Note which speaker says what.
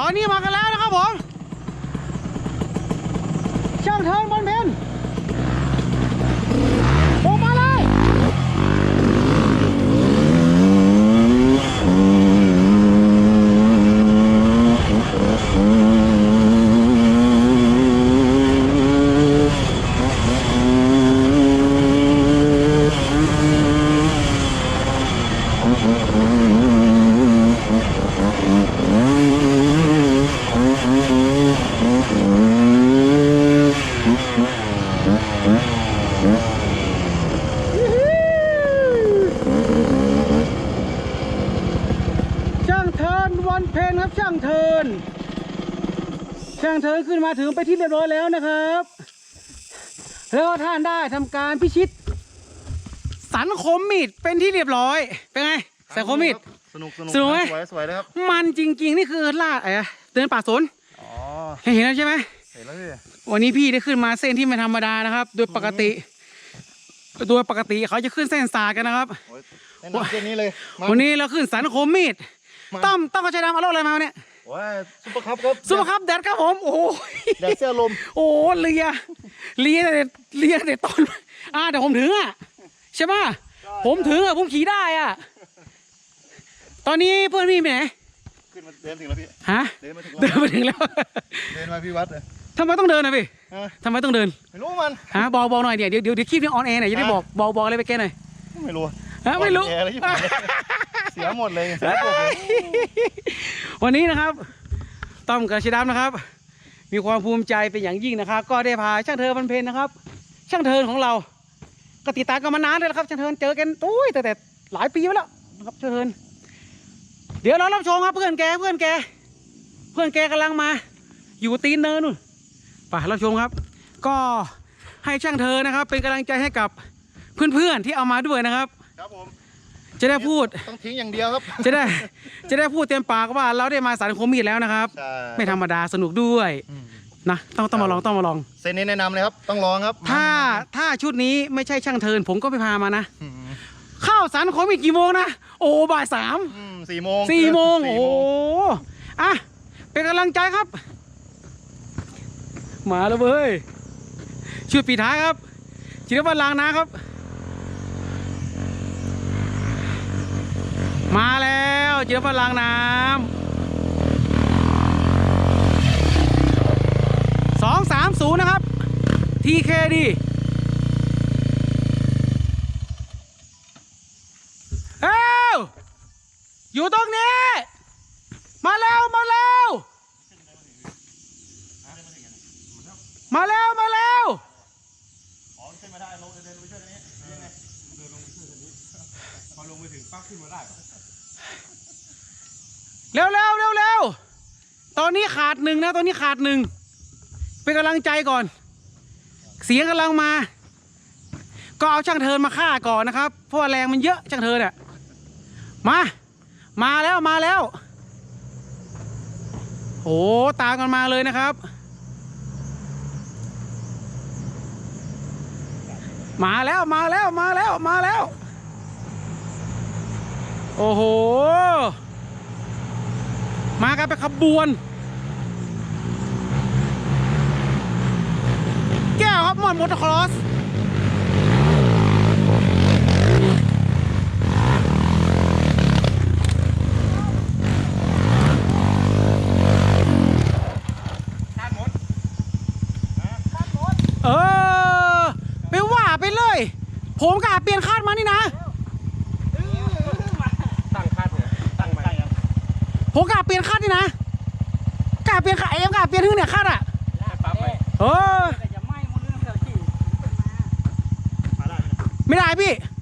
Speaker 1: ตอนนี้มากันแล้วนะครับผมช่างเทินบนเพนออกมาเลยง เทินวันเพนครับช่างเทินช่างเทินขึ้นมาถึงไปที่เรียบร้อยแล้วนะครับ แล้วท่านได้ทำการพิชิต สันคมมีดเป็นที่เรียบร้อย เป็นไง สันคมมีด
Speaker 2: สนุกสนุก
Speaker 1: สนุกไหม
Speaker 2: สวยสวยเลยครับ
Speaker 1: มันจริง ๆ นี่คือล่าไอ้เดินป่าสน
Speaker 2: อ๋อ
Speaker 1: เห็นแล้วใช่ไหม
Speaker 2: เห็นแล้วพี่
Speaker 1: วันนี้พี่ได้ขึ้นมาเส้นที่ไม่ธรรมดานะครับ โดยปกติโดยปกติเขาจะขึ้นเส้นสากกันนะครับ
Speaker 2: โอ้ยแนะนำเส้นนี้เลยมา
Speaker 1: วันนี้เราขึ้นสันคมมีด
Speaker 2: มา
Speaker 1: ต้อมต้องเอาใจดำเอารถอะไรมาเนี่ย
Speaker 2: โอ้ยซุปเปอร์คัพครับ
Speaker 1: ซุปเปอร์คัพแดดครับผมโอ้โห
Speaker 2: แดดเสื้อลม
Speaker 1: โอ้โหเลียเลียแต่เลียแต่ต้นอ่าแต่ผมถึงอะใช่ป่ะผมถึงอะผมขี่ได้อะตอนนี้เพื่อนพี่ไปไหน
Speaker 2: ขึ้นมาเดินถึงแล้วพี่
Speaker 1: ฮะ
Speaker 2: เดินมาถึง
Speaker 1: เดิน
Speaker 2: แล้ว
Speaker 1: มาถึงแล้ว
Speaker 2: เดินมาพี่วัดเลย
Speaker 1: ทำไมต้องเดินนะพี่
Speaker 2: ฮะ
Speaker 1: ทำไมต้องเดิน
Speaker 2: ไม่รู้มัน
Speaker 1: ฮะบอกบอกหน่อยเดี๋ยวเดี๋ยวเดี๋ยวเดี๋ยวคลิปนี้ออนแอร์หน่อยจะได้
Speaker 2: ฮะ
Speaker 1: บอกบอกบอกอะไรไปแกหน่อย
Speaker 2: ไม่รู้
Speaker 1: ฮะไม่รู้
Speaker 2: สียหมดเลยเสียหมดเลย
Speaker 1: วันนี้นะครับต้อมกับชิดำนะครับ มีความภูมิใจเป็นอย่างยิ่งนะครับ ก็ได้พาช่างเธอพันเพนนะครับ ช่างเทินของเราก็ติดตามกันมานานเลยนะครับช่างเทินเจอกันตุ้ยแต่แต่หลายปีมาแล้วนะครับช่างเทินเดี๋ยวเรารับชมครับเพื่อนแกเพื่อนแก เพื่อนแกกำลังมา อยู่ตีนเนินนู่นไปรับชมครับ ก็ให้ช่างเธอนะครับ เป็นกำลังใจให้กับเพื่อนๆที่เอามาด้วยนะครับ
Speaker 2: ครับผม
Speaker 1: จะได้พูด
Speaker 2: ต้องทิ้งอย่างเดียวครับ
Speaker 1: จะได้ จะได้พูดเต็มปากว่าเราได้มาสารคมมีดแล้วนะครับ
Speaker 2: ใช่
Speaker 1: ไม่ธรรมดาสนุกด้วย
Speaker 2: อืม
Speaker 1: นะต้องต้องมาลองต้องมาลอง
Speaker 2: เส้นนี้แนะนำเลยครับ ต้องลองครับ
Speaker 1: ถ้าถ้าชุดนี้ไม่ใช่ช่างเทิน ผมก็ไปพามานะ
Speaker 2: อืม
Speaker 1: เข้าสารคมอีกกี่โมงนะโอ้บ่ายสาม
Speaker 2: อืมสี่โมง
Speaker 1: สี่โมง
Speaker 2: สี่
Speaker 1: โอ้อะเป็นกำลังใจครับ มาแล้วเว้ยชุดปีท้ายครับจิรวัตรลางนะครับ มาแล้ว จิรวัตรลางน้ำสองสามศูนย์นะครับ TKD เอ้าอยู่ตรงนี้ มาแล้ว มาแล้ว มาแล้ว มาแล้ว เร็วเร็วเร็วเร็วตอนนี้ขาดหนึ่งนะ ตอนนี้ขาดหนึ่งเป็นกำลังใจก่อน เสียงกำลังมา ก็เอาช่างเทินมาฆ่าก่อนนะครับ เพราะว่าแรงมันเยอะช่างเทินอะมา มาแล้วมาแล้วโอ้ตามกันมาเลยนะครับ มาแล้วมาแล้วมาแล้วมาแล้ว โอ้โห มากันเป็นขบวน แก้วครับมอนมอเตอร์ครอสเออ ไปว่าไปเลย ผมกะเปลี่ยนคาดมานี่นะ
Speaker 2: ตั้งคาดเนี่ยตั้งใหม่
Speaker 1: ผมกะเปลี่ยนคาดนี่นะกะเปลี่ยนคาดเอ็มกะเปลี่ยนทึ่งเนี่ยคาดอะ
Speaker 2: ปั๊บไป
Speaker 1: เออ
Speaker 2: มาได้
Speaker 1: ไม่ได้พี่
Speaker 2: ม